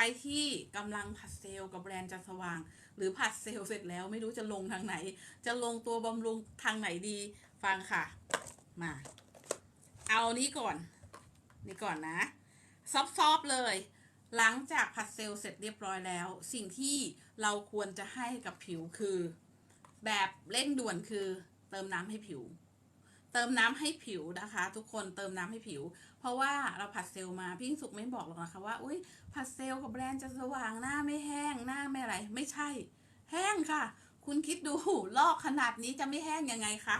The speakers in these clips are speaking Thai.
รที่กำลังผัดเซลล์กับแบรนด์จันสว่าง หรือผัดเซลล์เสร็จแล้วไม่รู้จะลงทางไหน จะลงตัวบำรุงทางไหนดีฟังค่ะ มา เอานี้ก่อน นี่ก่อนนะซอฟๆเลย หลังจากผัดเซลล์เสร็จเรียบร้อยแล้ว สิ่งที่เราควรจะให้กับผิวคือ แบบเร่งด่วนคือเติมน้ำให้ผิว เติมน้ำให้ผิวนะคะ ทุกคนเติมน้ำให้ผิว เพราะว่าเราผัดเซลล์มาพี่สุกไม่บอกหรอกนะคะว่าอุ้ยผัดเซลล์กับแบรนด์จะสว่างหน้าไม่แห้งหน้าไม่อะไร ไม่ใช่ แห้งค่ะ คุณคิดดูลอกขนาดนี้จะไม่แห้งยังไงคะ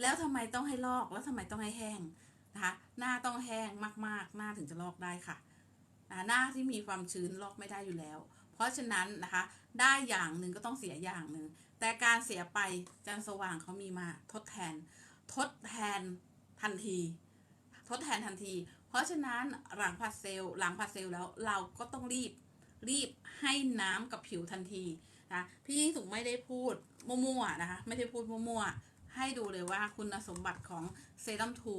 แล้วทำไมต้องให้ลอกแล้วทำไมต้องให้แห้งนะคะหน้าต้องแห้งมากๆ หน้าถึงจะลอกได้ค่ะหน้าที่มีความชื้นลอกไม่ได้อยู่แล้ว เพราะฉะนั้นนะคะ ได้อย่างหนึ่งก็ต้องเสียอย่างหนึ่งแต่การเสียไปจันสว่างเขามีมาทดแทน ทดแทนทันที ทดแทนทันที เพราะฉะนั้นหลังผัดเซลล์หลังผัดเซลล์แล้วเราก็ต้องรีบรีบให้น้ำกับผิวทันทีนะพี่ยิ่งสุขไม่ได้พูดมั่วๆนะคะ ไม่ได้พูดมั่วๆให้ดูเลยว่าคุณสมบัติของเซรั่มทู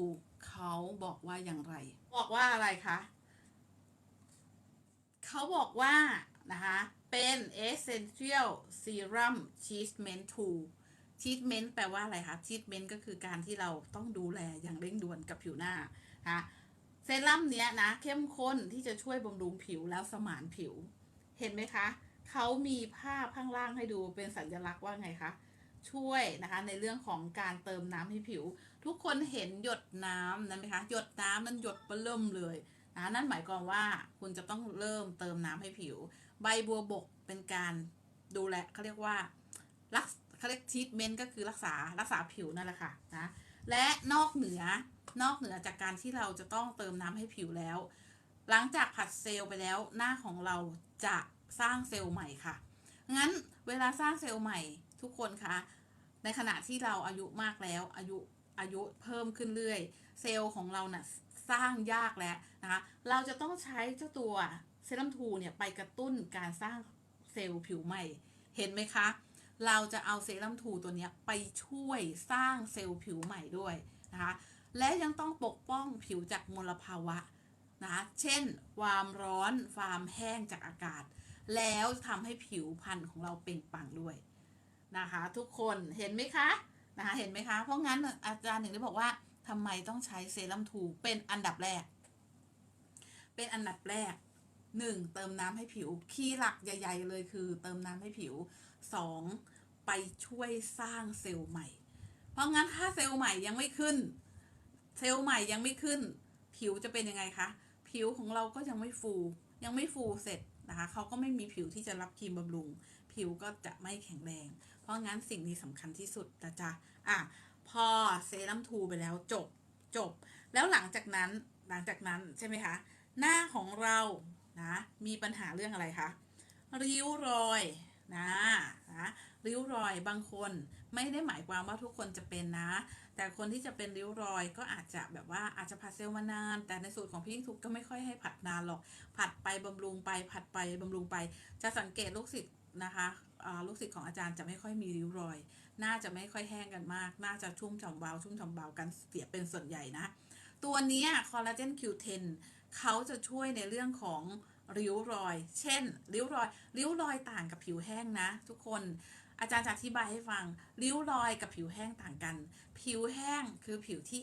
เขาบอกว่าอย่างไร บอกว่าอะไรคะเขาบอกว่านะคะ เป็น essential serum treatment tool ชีทเมนต์แปลว่าอะไรคะชีทเมนต์ก็คือการที่เราต้องดูแลอย่างเร่งด่วนกับผิวหน้านะเซรั่มเนี้ยนะ เข้มข้นที่จะช่วยบำรุงผิวแล้วสมานผิว เห็นไหมคะ เขามีภาพข้างล่างให้ดูเป็นสัญลักษณ์ว่าไงคะ ช่วยนะคะในเรื่องของการเติมน้ำให้ผิว ทุกคนเห็นหยดน้ำนั้นไหมคะ หยดน้ำนั้นหยดเปเริ่มเลยนะนั่นหมายความว่าคุณจะต้องเริ่มเติมน้ำให้ผิว ใบบัวบกเป็นการดูแลเขาเรียกว่ารัก เขาเรียกทีทเมนต์ก็คือรักษารักษาผิวนั่นแหละค่ะนะและนอกเหนือนอกเหนือจากการที่เราจะต้องเติมน้ำให้ผิวแล้ว หลังจากผัดเซลล์ไปแล้วหน้าของเราจะสร้างเซลล์ใหม่ค่ะ งั้นเวลาสร้างเซลล์ใหม่ทุกคนคะในขณะที่เราอายุมากแล้วอายุอายุเพิ่มขึ้นเรื่อย เซลล์ของเรานะ่ะสร้างยากแล้วนะคะเราจะต้องใช้เจ้าตัวเซรั่มทูเนี่ยไปกระตุ้นการสร้างเซลล์ผิวใหม่ เห็นไหมคะ เราจะเอาเซรั่มทูตัวนี้ไปช่วยสร้างเซลล์ผิวใหม่ด้วยนะคะ และยังต้องปกป้องผิวจากมลภาวะนะคะเช่น ความร้อน ความแห้งจากอากาศ แล้วทำให้ผิวพรรณของเราเปล่งปลั่งด้วยนะคะ ทุกคนเห็นไหมคะนะคะเห็นไหมคะ เพราะงั้นอาจารย์หนึ่งได้บอกว่าทำไมต้องใช้เซรั่มทูเป็นอันดับแรก เป็นอันดับแรกหนึ่งเติมน้ำให้ผิว คีย์หลักใหญ่ ๆ เลยคือ เติมน้ำให้ผิว สองไปช่วยสร้างเซลล์ใหม่ เพราะงั้นถ้าเซลล์ใหม่ยังไม่ขึ้น เซลล์ใหม่ยังไม่ขึ้น ผิวจะเป็นยังไงคะ ผิวของเราก็ยังไม่ฟู ยังไม่ฟูเสร็จนะคะเขาก็ไม่มีผิวที่จะรับครีมบำรุง ผิวก็จะไม่แข็งแรง เพราะงั้นสิ่งนี้สำคัญที่สุดนะจ๊ะอะพอเซรั่มทูไปแล้วจบจบ แล้วหลังจากนั้นหลังจากนั้นใช่ไหมคะหน้าของเรานะมีปัญหาเรื่องอะไรคะริ้วรอย ริ้วรอยบางคนไม่ได้หมายความว่าทุกคนจะเป็นนะ แต่คนที่จะเป็นริ้วรอยก็อาจจะแบบว่าอาจจะผัดเซลล์มานาน แต่ในสูตรของพี่ยิ่งทุกก็ไม่ค่อยให้ผัดนานหรอก ผัดไปบำรุงไป ผัดไปบำรุงไป จะสังเกตลูกศิษย์นะคะลูกศิษย์ของอาจารย์จะไม่ค่อยมีริ้วรอย น่าจะไม่ค่อยแห้งกันมาก น่าจะชุ่มฉ่ำเบาชุ่มฉ่ำเบากันเสียเป็นส่วนใหญ่นะ ตัวนี้คอลลาเจน Q10 เขาจะช่วยในเรื่องของริ้วรอย เช่น ริ้วรอย ริ้วรอยต่างกับผิวแห้งนะ ทุกคน อาจารย์จะอธิบายให้ฟัง ริ้วรอยกับผิวแห้งต่างกัน ผิวแห้งคือผิวที่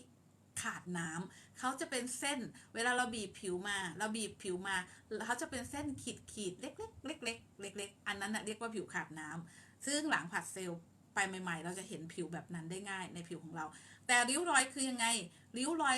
ขาดน้ำเขาจะเป็นเส้น เวลาเราบีบผิวมา เราบีบผิวมา เขาจะเป็นเส้นขีดขีดเล็กเล็กเล็กเล็กเล็กเล็กอันนั้นนะเรียกว่าผิวขาดน้ำซึ่งหลังผัดเซลล์ไปใหม่ ๆ เราจะเห็นผิวแบบนั้นได้ง่ายในผิวของเรา แต่ริ้วรอยคือยังไง ริ้วรอย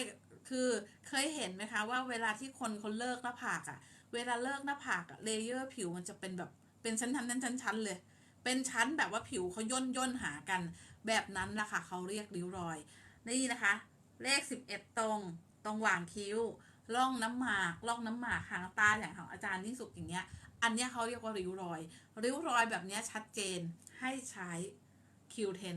คือเคยเห็นไหมคะว่าเวลาที่คนเขาเลิกหน้าผากอะเวลาเลิกหน้าผากอะเลเยอร์ผิวมันจะเป็นแบบเป็นชั้นชั้นชั้นชั้นชั้นเลย เป็นชั้นแบบว่าผิวเขาย่นย่นหากัน แบบนั้นละค่ะเขาเรียกริ้วรอย นี่นะคะ เลขสิบเอ็ดตรง ตรงหว่างคิ้วร่องน้ำหมากร่องน้ำหมากหางตาอย่างของอาจารย์ที่สุกอย่างเงี้ย อันเนี้ยเขาเรียกว่าริ้วรอย ริ้วรอยแบบเนี้ยชัดเจนให้ใช้ Q10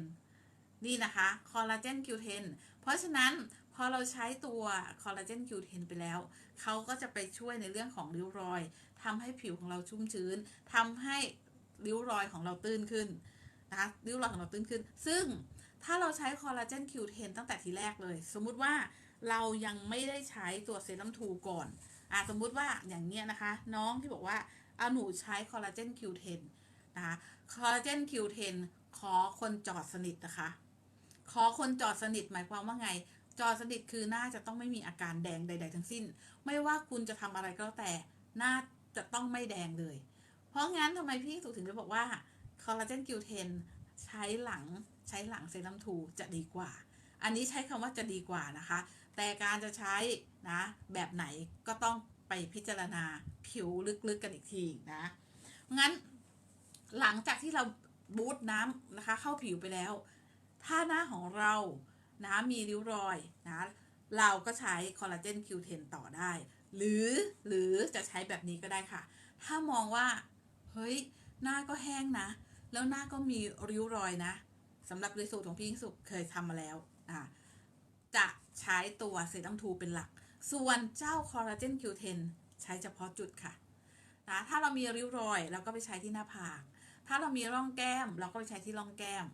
นี่นะคะคอลลาเจน Q10 เทนเพราะฉะนั้นพอเราใช้ตัวคอลลาเจน Q10 ไปแล้ว เขาก็จะไปช่วยในเรื่องของริ้วรอยทำให้ผิวของเราชุ่มชื้นทำให้ ริ้วรอยของเราตื้นขึ้นนะคะริ้วรอยของเราตื้นขึ้น ซึ่งถ้าเราใช้คอลลาเจน Q10 ตั้งแต่ทีแรกเลย สมมุติว่าเรายังไม่ได้ใช้ตัวเซรั่มทูก่อนอ่าสมมุติว่าอย่างเนี้ยนะคะ น้องที่บอกว่าเอาหนูใช้คอลลาเจน Q10 นะคะคอลลาเจน Q10 ขอคนจอดสนิทนะคะ ขอคนจอดสนิทหมายความว่าไง จอดสนิทคือหน้าจะต้องไม่มีอาการแดงใด ๆ ทั้งสิ้น ไม่ว่าคุณจะทำอะไรก็แล้วแต่หน้าจะต้องไม่แดงเลย เพราะงั้นทำไมพี่สุถึงได้บอกว่าคอลลาเจน Q10 ใช้หลังใช้หลังเซรั่มทูจะดีกว่า อันนี้ใช้คำว่าจะดีกว่านะคะ แต่การจะใช้นะแบบไหนก็ต้องไปพิจารณาผิวลึกๆกันอีกทีนะ งั้นหลังจากที่เราบูตน้ำนะคะ เข้าผิวไปแล้ว ถ้าหน้าของเรานะมีริ้วรอยนะเราก็ใช้คอลลาเจน Q10 ต่อได้ หรือหรือจะใช้แบบนี้ก็ได้ค่ะ ถ้ามองว่า เฮ้ย หน้าก็แห้งนะ แล้วหน้าก็มีริ้วรอยนะสำหรับในสูตรของพี่ยิ่งสุขเคยทำมาแล้วอ่าจะใช้ตัวเซรั่มทูเป็นหลัก ส่วนเจ้าคอลลาเจน Q10 ใช้เฉพาะจุดค่ะนะถ้าเรามีริ้วรอยเราก็ไปใช้ที่หน้าผาก ถ้าเรามีร่องแก้ม เราก็ไปใช้ที่ร่องแก้ม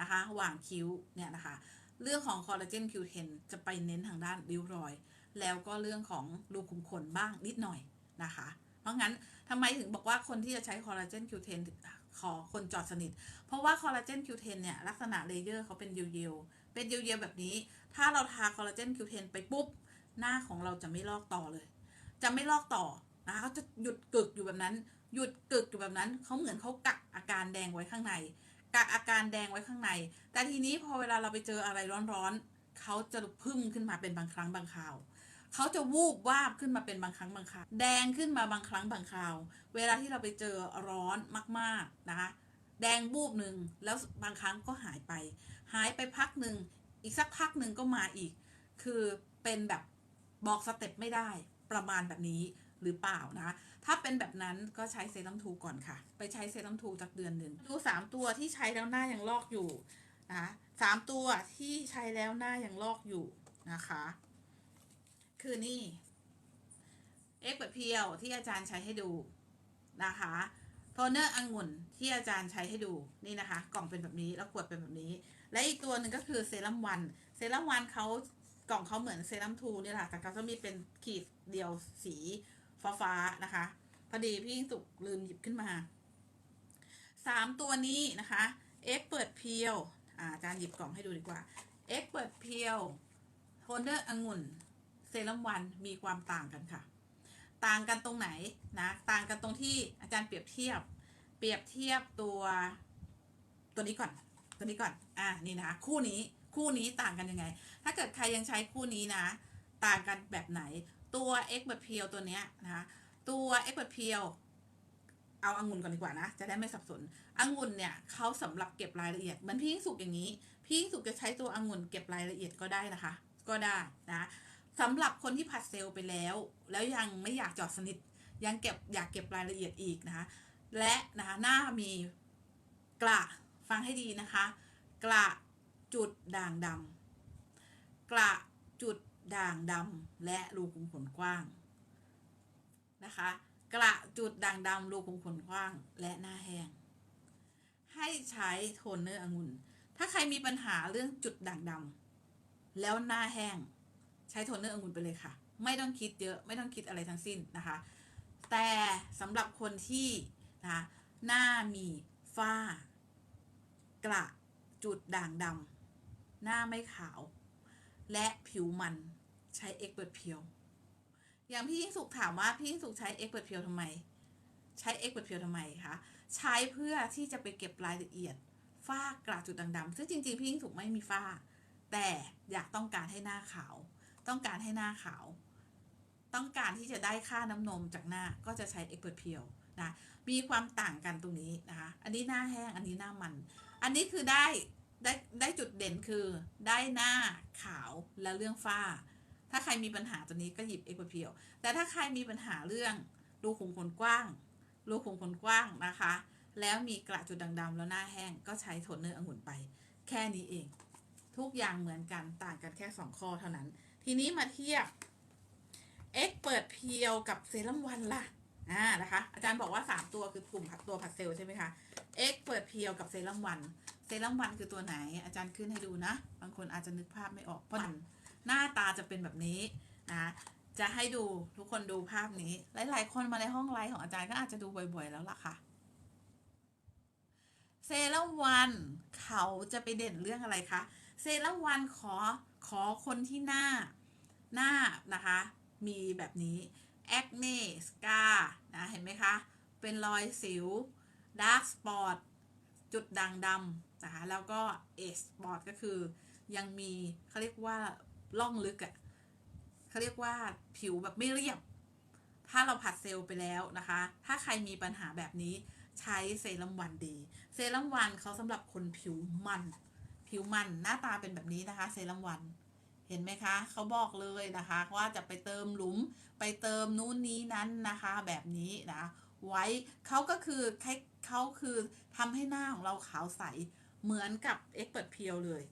นะคะหว่างคิ้วเนี่ยนะคะ เรื่องของคอลลาเจน Q10 จะไปเน้นทางด้านริ้วรอย แล้วก็เรื่องของรูขุมขนบ้างนิดหน่อยนะคะ ราะงั้นทำไมถึงบอกว่าคนที่จะใช้คอลลาเจน Q10 ขอคนจอดสนิท เพราะว่าคอลลาเจน Q10 เนี่ยลักษณะเลเยอร์เขาเป็นเยียวๆเป็นเยียวๆแบบนี้ ถ้าเราทาคอลลาเจน Q10 ไปปุ๊บ หน้าของเราจะไม่ลอกต่อเลย จะไม่ลอกต่อนะคะเขาจะหยุดกึกอยู่แบบนั้น หยุดกึกอยู่แบบนั้น เขาเหมือนเขากักอาการแดงไว้ข้างใน กักอาการแดงไว้ข้างใน แต่ทีนี้พอเวลาเราไปเจออะไรร้อนๆเขาจะพึ่มขึ้นมาเป็นบางครั้งบางคราว เขาจะวูบวาบขึ้นมาเป็นบางครั้งบางคราวแดงขึ้นมาบางครั้งบางคราว เวลาที่เราไปเจอร้อนมากๆนะคะ แดงบูบหนึ่งแล้วบางครั้งก็หายไป หายไปพักหนึ่งอีกสักพักหนึ่งก็มาอีก คือเป็นแบบบอกสเต็ปไม่ได้ประมาณแบบนี้หรือเปล่านะถ้าเป็นแบบนั้นก็ใช้เซรั่มทูก่อนค่ะ ไปใช้เซรั่มทูจากเดือนหนึ่งดูสามตัวที่ใช้แล้วหน้ายังลอกอยู่นะสามตัวที่ใช้แล้วหน้ายังลอกอยู่นะคะ คือนี่เอ็กแบบเพียวที่อาจารย์ใช้ให้ดูนะคะโทนเนอร์องุ่นที่อาจารย์ใช้ให้ดูนี่นะคะ กล่องเป็นแบบนี้แล้วขวดเป็นแบบนี้ และอีกตัวหนึ่งก็คือเซรั่มวันเซรั่มวันเขากล่องเขาเหมือนเซรั่มทูนี่แหละแต่เขาจะมีเป็นขีดเดียวสีฟ้าๆนะคะ พอดีพี่ยิ่งสุกลืมหยิบขึ้นมาสามตัวนี้นะคะเอ็กเปิดเพียวอาจารย์หยิบกล่องให้ดูดีกว่าเอ็กเปิดเพียวโทนเนอร์องุ่น รั่มวันมีความต่างกันค่ะ ต่างกันตรงไหนนะต่างกันตรงที่อาจารย์เปรียบเทียบ เปรียบเทียบตัวตัวนี้ก่อนตัวนี้ก่อนอ่านี่นะคู่นี้คู่นี้ต่างกันยังไง ถ้าเกิดใครยังใช้คู่นี้นะ ต่างกันแบบไหนตัว X แบบเพียวตัวเนี้ยนะคะตัว X แบบเพียวเอาองุ่นก่อนดีกว่านะ จะได้ไม่สับสนองุ่นเนี่ยเขาสำหรับเก็บรายละเอียดเหมือนพี่ยิ่งสุกอย่างนี้ พี่ยิ่งสุกจะใช้ตัวองุ่นเก็บรายละเอียดก็ได้นะคะ ก็ได้นะ สำหรับคนที่ผัดเซลล์ไปแล้ว แล้วยังไม่อยากจอดสนิท ยังเก็บอยากเก็บรายละเอียดอีกนะคะ และนะคะหน้ามีกระฟังให้ดีนะคะ กระจุดด่างดำกระจุดด่างดำและรูขุมขนกว้างนะคะ กระจุดด่างดำรูขุมขนกว้าง และหน้าแห้ง ให้ใช้โทนเนอร์องุ่น ถ้าใครมีปัญหาเรื่องจุดด่างดำแล้วหน้าแห้ง ช้โทนเนอร์องุ่นไปเลยค่ะ ไม่ต้องคิดเยอะไม่ต้องคิดอะไรทั้งสิ้นนะคะ แต่สำหรับคนที่นะคะหน้ามีฝ้ากระจุดด่างดำหน้าไม่ขาว และผิวมันใช้เอ็กเปิดเพียว อย่างพี่ยิ่งสุขถามว่าพี่ยิ่งสุขใช้เอ็กเปิดเพียวทำไม ใช้เอ็กเปิดเพียวทำไมคะใช้เพื่อที่จะไปเก็บรายละเอียดฝ้ากระจุดด่างดำซึ่งจริงๆพี่ยิ่งสุขไม่มีฝ้า แต่อยากต้องการให้หน้าขาว ต้องการให้หน้าขาว ต้องการที่จะได้ค่าน้ำนมจากหน้าก็จะใช้เอ็กเปิดเพียวนะมีความต่างกันตรงนี้นะคะอันนี้หน้าแห้งอันนี้หน้ามัน อันนี้คือได้ได้ได้จุดเด่นคือได้หน้าขาวและเรื่องฝ้า ถ้าใครมีปัญหาตัวนี้ก็หยิบเอ็กเพียวแต่ถ้าใครมีปัญหาเรื่องรูขุมขนกว้างรูขุมขนกว้างนะคะ แล้วมีกระจุดด่างดำแล้วหน้าแห้งก็ใช้โทนเนอร์องุ่นไป แค่นี้เอง ทุกอย่างเหมือนกันต่างกันแค่ 2 ข้อเท่านั้น ทีนี้มาเทียบ X เปิดเพียวกับเซรั่มวันล่ะอ่านะคะ อาจารย์บอกว่า 3 ตัวคือกลุ่มผัดตัวผัดเซลล์ใช่ไหมคะ X เปิดเพียวกับเซรั่มวันเซรั่มวันคือตัวไหน อาจารย์ขึ้นให้ดูนะ บางคนอาจจะนึกภาพไม่ออกเพราะหน้าตาจะเป็นแบบนี้นะจะให้ดูทุกคนดูภาพนี้ หลาย ๆ คนมาในห้องไลฟ์ของอาจารย์ก็อาจจะดูบ่อยๆ แล้วล่ะค่ะ เซรั่มวันเขาจะไปเด่นเรื่องอะไรคะ เซรั่มวันขอ ขอคนที่หน้าหน้านะคะ มีแบบนี้แอคเนสกานะเห็นไหมคะ เป็นรอยสิวดาร์กสปอตจุดด่างดำนะคะแล้วก็เอสปอตก็คือ ยังมีเขาเรียกว่าล่องลึกอะ่ะเขาเรียกว่าผิวแบบไม่เรียบ ถ้าเราผัดเซลล์ไปแล้วนะคะ ถ้าใครมีปัญหาแบบนี้ใช้เซรั่มวันดี เซรั่มวันเขาสำหรับคนผิวมัน ผิวมันหน้าตาเป็นแบบนี้นะคะ เซรั่มวัน เห็นไหมคะ เขาบอกเลยนะคะ ว่าจะไปเติมหลุมไปเติมนู้นนี้นั้นนะคะ แบบนี้นะไว้เขาก็คือเขาคือทำให้หน้าของเราขาวใสเหมือนกับเอ็กเปิดเพียวเลย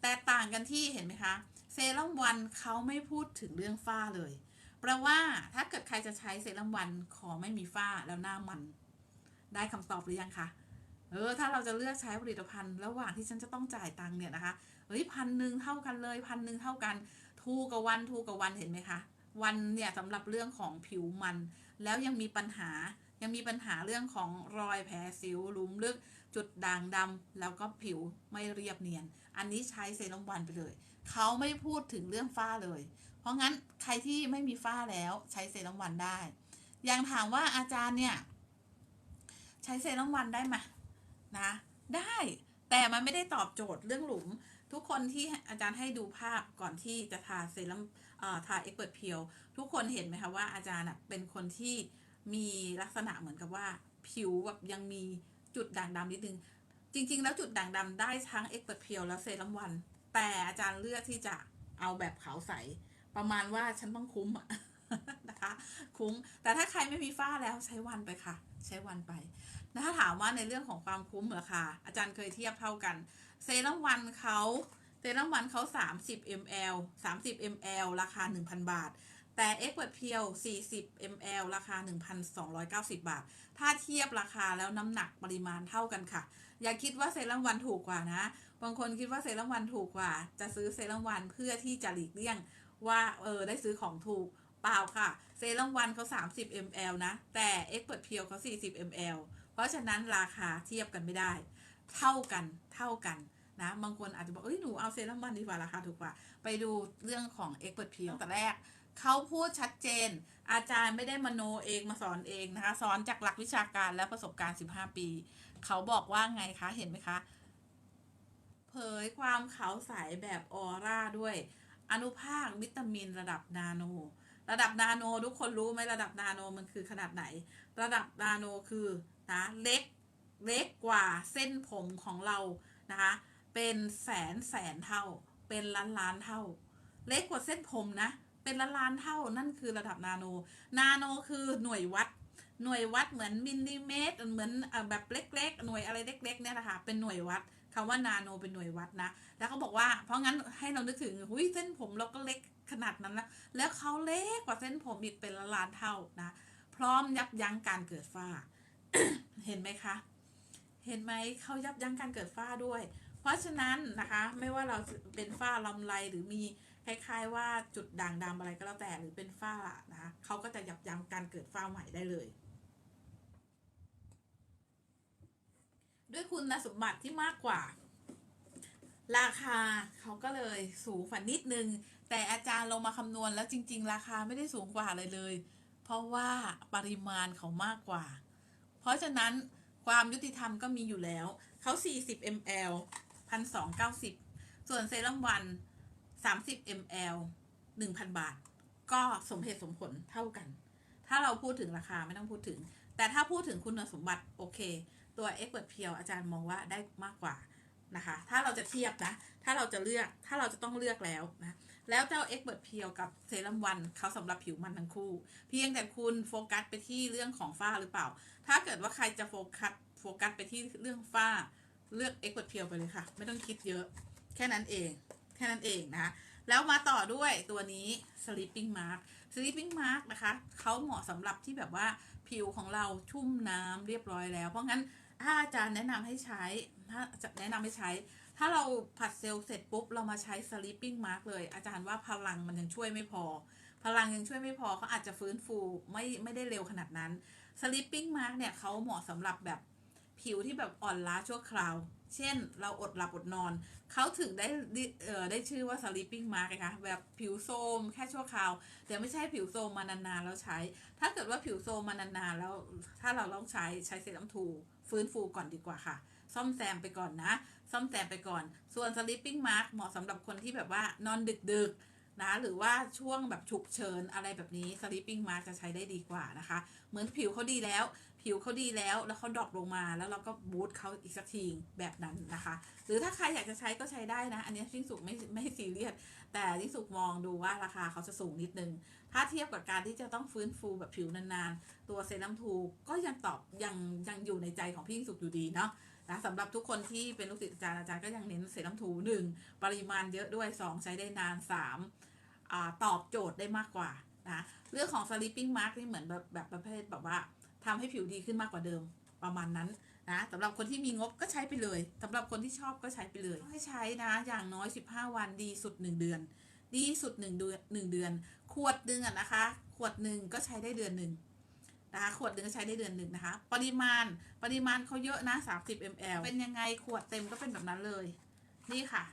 แต่ต่างกันที่เห็นไหมคะเซรั่มวันเขาไม่พูดถึงเรื่องฝ้าเลยแปลว่าถ้าเกิดใครจะใช้เซรั่มวันขอไม่มีฝ้าแล้วหน้ามัน ได้คำตอบหรือยังคะ เออถ้าเราจะเลือกใช้ผลิตภัณฑ์ระหว่างที่ฉันจะต้องจ่ายตังค์เนี่ยนะคะเฮ้ยพันหนึ่งเท่ากันเลยพันหนึ่งเท่ากันทูกับวันทูกับวันเห็นไหมคะวันเนี่ยสำหรับเรื่องของผิวมัน แล้วยังมีปัญหายังมีปัญหาเรื่องของรอยแผลสิวหลุมลึก จุดด่างดำแล้วก็ผิวไม่เรียบเนียน อันนี้ใช้เซรั่มวันไปเลย เขาไม่พูดถึงเรื่องฝ้าเลย เพราะงั้นใครที่ไม่มีฝ้าแล้วใช้เซรั่มวันได้ย่างถามว่าอาจารย์เนี่ย ใช้เซรั่มวันได้ไหม นะได้แต่มันไม่ได้ตอบโจทย์เรื่องหลุม ทุกคนที่อาจารย์ให้ดูภาพก่อนที่จะทาเซรั่มทาเอ็กเปิดเพียวทุกคนเห็นไหมคะว่าอาจารย์เป็นคนที่มีลักษณะเหมือนกับว่าผิวแบบยังมีจุดด่างดำนิดนึง จริง ๆ แล้วจุดด่างดำได้ทั้งเอ็กเปิดเพียวแล้วเซรั่มวัน แต่อาจารย์เลือกที่จะเอาแบบขาวใส ประมาณว่าฉันต้องคุ้มนะคะ คุ้มแต่ถ้าใครไม่มีฝ้าแล้วใช้วันไปค่ะ ใช้วันไป ถ้าถามว่าในเรื่องของความคุ้มเหรอคะอาจารย์เคยเทียบเท่ากัน เซรั่มวันเขาเซรั่มวันเขา 30 ml 30 ml ราคา 1,000 บาท แต่เอ็กเปิดเพียว 40 ml ราคา 1,290 บาท ถ้าเทียบราคาแล้วน้ำหนักปริมาณเท่ากันค่ะ อย่าคิดว่าเซรั่มวันถูกกว่านะ บางคนคิดว่าเซรั่มวันถูกกว่า จะซื้อเซรั่มวันเพื่อที่จะหลีกเลี่ยงว่าเออได้ซื้อของถูกเปล่าค่ะ เซรั่มวันเขา 30 ml นะ แต่เอ็กเปิดเพียวเขา 40 ml เพราะฉะนั้นราคาเทียบกันไม่ได้ เท่ากันเท่ากันนะบางคนอาจจะบอกเอ้ยหนูเอาเซรั่มวันดีกว่าราคาถูกกว่า ไปดูเรื่องของเอ็กเปิดเพียวแต่แรกเขาพูดชัดเจน อาจารย์ไม่ได้มโนเองมาสอนเองนะคะ สอนจากหลักวิชาการและประสบการณ์ 15 ปี เขาบอกว่าไงคะ เห็นไหมคะ เผยความขาวใสแบบออร่าด้วย อนุภาควิตามินระดับนาโน ระดับนาโน ทุกคนรู้ไหมระดับนาโนมันคือขนาดไหน ระดับนาโนคือ นะเล็กเล็กกว่าเส้นผมของเรานะคะเป็นแสนแสนเท่า เป็นล้านล้านเท่า เล็กกว่าเส้นผมนะ เป็นล้านล้านเท่านั่นคือระดับนาโน นาโนคือหน่วยวัด หน่วยวัดเหมือนมิลลิเมตรเหมือนแบบเล็ก ๆ หน่วยอะไรเล็ก ๆ เนี่ยนะคะเป็นหน่วยวัดคำว่านาโนเป็นหน่วยวัดนะ แล้วเขาบอกว่า เพราะงั้นให้เรานึกถึงหุยเส้นผมเราก็เล็กขนาดนั้นนะแล้วเขาเล็กกว่าเส้นผมอีกเป็นล้านเท่านะ พร้อมยับยั้งการเกิดฝ้า เห็นไหมคะ เห็นไหมเขายับยั้งการเกิดฝ้าด้วย เพราะฉะนั้นนะคะไม่ว่าเราเป็นฝ้าลำไรหรือมีคล้ายๆว่าจุดด่างดำอะไรก็แล้วแต่หรือเป็นฝ้านะคะเขาก็จะยับยั้งการเกิดฝ้าใหม่ได้เลย ด้วยคุณสมบัติที่มากกว่า ราคาเขาก็เลยสูงฝันนิดนึง แต่อาจารย์ลงมาคำนวณแล้วจริง ๆ ราคาไม่ได้สูงกว่าเลยเลย เพราะว่าปริมาณเขามากกว่า เพราะฉะนั้นความยุติธรรมก็มีอยู่แล้ว เขา 40 ml 1,290 ส่วนเซรั่มวัน 30 ml 1,000 บาท ก็สมเหตุสมผลเท่ากัน ถ้าเราพูดถึงราคาไม่ต้องพูดถึง แต่ถ้าพูดถึงคุณสมบัติ โอเค ตัว e x p e r t เพียวอาจารย์มองว่าได้มากกว่า นะคะ ถ้าเราจะเทียบนะ ถ้าเราจะเลือก ถ้าเราจะต้องเลือกแล้วนะ แล้วเจ้า e x p e r t เพียวกับเซรั่มวันเขาสำหรับผิวมันทั้งคู่ เพียงแต่คุณโฟกัสไปที่เรื่องของฝ้าหรือเปล่า ถ้าเกิดว่าใครจะโฟกัส โฟกัสไปที่เรื่องฝ้า เลือกเอ็กซ์เพียวไปเลยค่ะ ไม่ต้องคิดเยอะ แค่นั้นเอง แค่นั้นเองนะแล้วมาต่อด้วยตัวนี้ sleeping mask sleeping mask นะคะ เขาเหมาะสำหรับที่แบบว่าผิวของเราชุ่มน้ำเรียบร้อยแล้ว เพราะงั้นถ้าอาจารย์แนะนำให้ใช้ ถ้าจะแนะนำให้ใช้ ถ้าเราผัดเซลล์เสร็จปุ๊บ เรามาใช้ sleeping mask เลย อาจารย์ว่าพลังมันยังช่วยไม่พอ พลังยังช่วยไม่พอเขาอาจจะฟื้นฟูไม่ไม่ได้เร็วขนาดนั้น sleeping mask เนี่ยเขาเหมาะสำหรับแบบผิวที่แบบอ่อนล้าชั่วคราว เช่น เราอดหลับอดนอน เขาถึงได้เอ่อได้ชื่อว่า sleeping mask ไงคะแบบผิวโทรมแค่ชั่วคราว แต่ไม่ใช่ผิวโทรมมานานๆแล้วใช้ ถ้าเกิดว่าผิวโทรมมานานๆแล้ว ถ้าเราต้องใช้ใช้เซรั่มทูฟื้นฟูก่อนดีกว่าค่ะ ซ่อมแซมไปก่อนนะ ซ่อมแซมไปก่อน ส่วน sleeping mask เหมาะสำหรับคนที่แบบว่านอนดึกๆนะหรือว่าช่วงแบบฉุกเฉินอะไรแบบนี้ sleeping mask จะใช้ได้ดีกว่านะคะ เหมือนผิวเขาดีแล้ว ผิวเขาดีแล้วแล้วเขาดรอปลงมาแล้วเราก็บูตเขาอีกสักทีแบบนั้นนะคะ หรือถ้าใครอยากจะใช้ก็ใช้ได้นะ อันนี้ทิ้งสุกไม่ไม่ซีเรียสแต่ทิ้งสุกมองดูว่าราคาเขาจะสูงนิดนึงถ้าเทียบกับการที่จะต้องฟื้นฟูแบบผิวนานๆ ตัวเซรั่มทูก็ยังตอบยังยังอยู่ในใจของพี่ยิ่งสุกอยู่ดีเนาะ นะสำหรับทุกคนที่เป็นลูกศิษย์อาจารย์อาจารย์ก็ยังเน้นเซรั่มทูหนึ่งปริมาณเยอะด้วย 2 ใช้ได้นาน3อ่าตอบโจทย์ได้มากกว่านะเรื่องของ sleeping mask นี่เหมือนแบบแบบประเภทแบบว่าทำให้ผิวดีขึ้นมากกว่าเดิมประมาณนั้นนะสำหรับคนที่มีงบก็ใช้ไปเลยสำหรับคนที่ชอบก็ใช้ไปเลยให้ใช้นะอย่างน้อย 15 วันดีสุด 1 เดือน ดีสุด1เดือน1เดือน ขวดหนึ่งอะนะคะ ขวดหนึ่งก็ใช้ได้เดือนหนึ่ง นะคะขวดหนึ่งใช้ได้เดือนหนึ่งนะคะ ปริมาณปริมาณเขาเยอะนะ 30 ml เป็นยังไงขวดเต็มก็เป็นแบบนั้นเลย นี่ค่ะ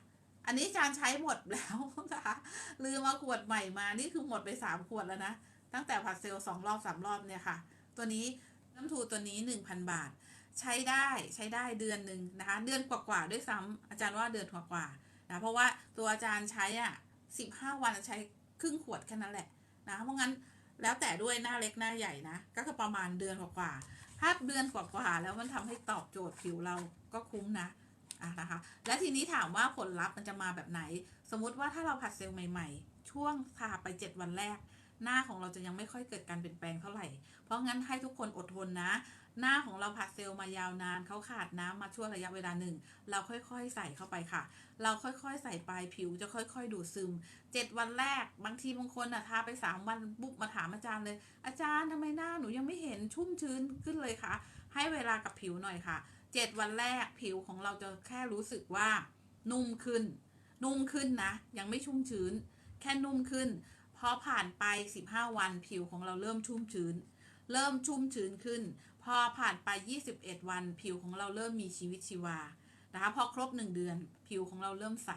อันนี้จานใช้หมดแล้วนะคะลืมเอาขวดใหม่มานี่คือหมดไป 3 ขวดแล้วนะ ตั้งแต่ผัดเซลล์สองรอบสามรอบเนี่ยค่ะ ตัวนี้น้ำทูตัวนี้ 1,000 บาท ใช้ได้ใช้ได้เดือนหนึ่งนะคะ เดือนกว่าๆด้วยซ้ำอาจารย์ว่าเดือนกว่าๆนะเพราะว่าตัวอาจารย์ใช้อะ15 วันใช้ครึ่งขวดแค่นั้นแหละนะเพราะงั้น แล้วแต่ด้วยหน้าเล็กหน้าใหญ่นะ ก็คือประมาณเดือนกว่าๆถ้าเดือนกว่าๆแล้วมันทำให้ตอบโจทย์ผิวเราก็คุ้มนะอะนะคะ และทีนี้ถามว่าผลลัพธ์มันจะมาแบบไหน สมมุติว่าถ้าเราผัดเซลล์ใหม่ ๆ ช่วงทาไป 7 วันแรก หน้าของเราจะยังไม่ค่อยเกิดการเปลี่ยนแปลงเท่าไหร่ เพราะงั้นให้ทุกคนอดทนนะ หน้าของเราผัดเซลล์มายาวนานเขาขาดน้ำมาช่วงระยะเวลาหนึ่ง เราค่อยๆใส่เข้าไปค่ะ เราค่อยๆใส่ไปผิวจะค่อยๆ ดูดซึมเจ็ดวันแรกบางทีบางคนอะทาไปสามวันปุ๊บมาถามอาจารย์เลย อาจารย์ทำไมหน้าหนูยังไม่เห็นชุ่มชื้นขึ้นเลยคะให้เวลากับผิวหน่อยค่ะเจ็ดวันแรกผิวของเราจะแค่รู้สึกว่า นุ่มขึ้น นุ่มขึ้นนะ ยังไม่ชุ่มชื้น แค่นุ่มขึ้นพอผ่านไป 15 วันผิวของเราเริ่มชุ่มชื้น เริ่มชุ่มชื้นขึ้น พอผ่านไป 21 วันผิวของเราเริ่มมีชีวิตชีวานะคะ พอครบ 1 เดือนผิวของเราเริ่มใส